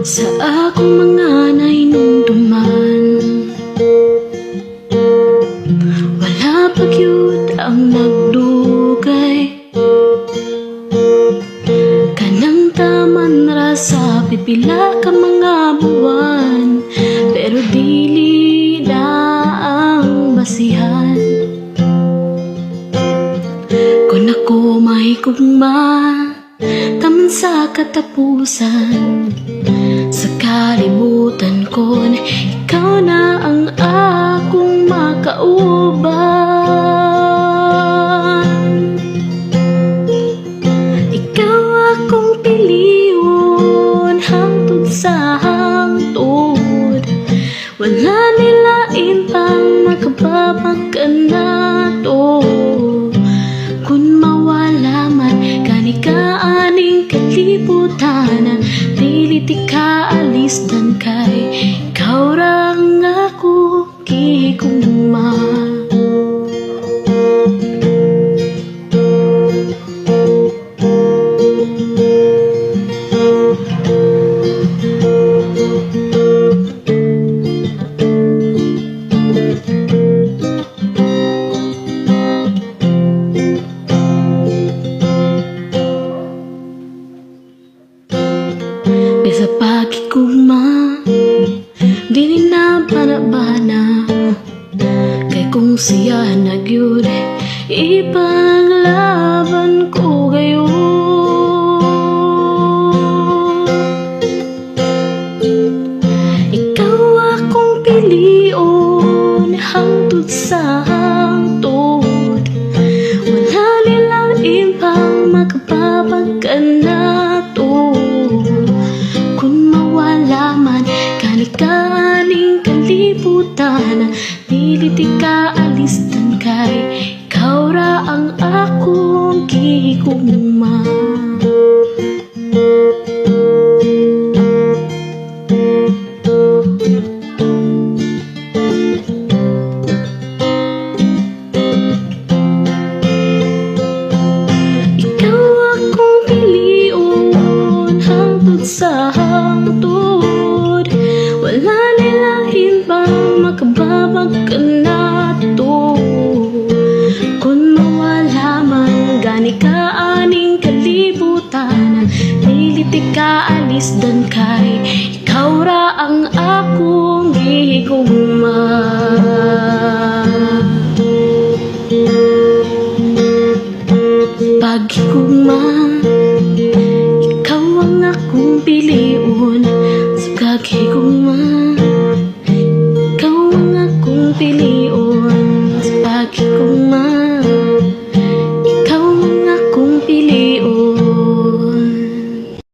sa akong mga nainunduman Wala pa cute ang nagdugay Kanang taman ra sa pipila ka mga buwan Pero dili na ang basihan. Kung ako may kugma Taman sa katapusan kalimutan ko na Ikaw na ang akong makauban. Ikaw akong piliyon Hangtod sa hangtod. Wala nilain pang makababag ka na to aqui com o mar. Siya nagyud Ipaglaban ko gayon Ikaw akong piliyon Hangtod sa hangtod. Wala nilang ibang makapapag ka na to Kung mawala man Kanikaning kalibutan Dili ti kay Ikaw ra ang akong gigugma Ikaw akong piliyon Hangtod sa hangtod. Wala nilang himbang Makababag ka na to kanikaaning kalibutan Lilitik ka alis dan kay Ikaw ra ang akong gigugma Pagigugma Ikaw ang akong piliun. Sa so pagigugma Ikaw ang akong piliun. Sa so pagigugma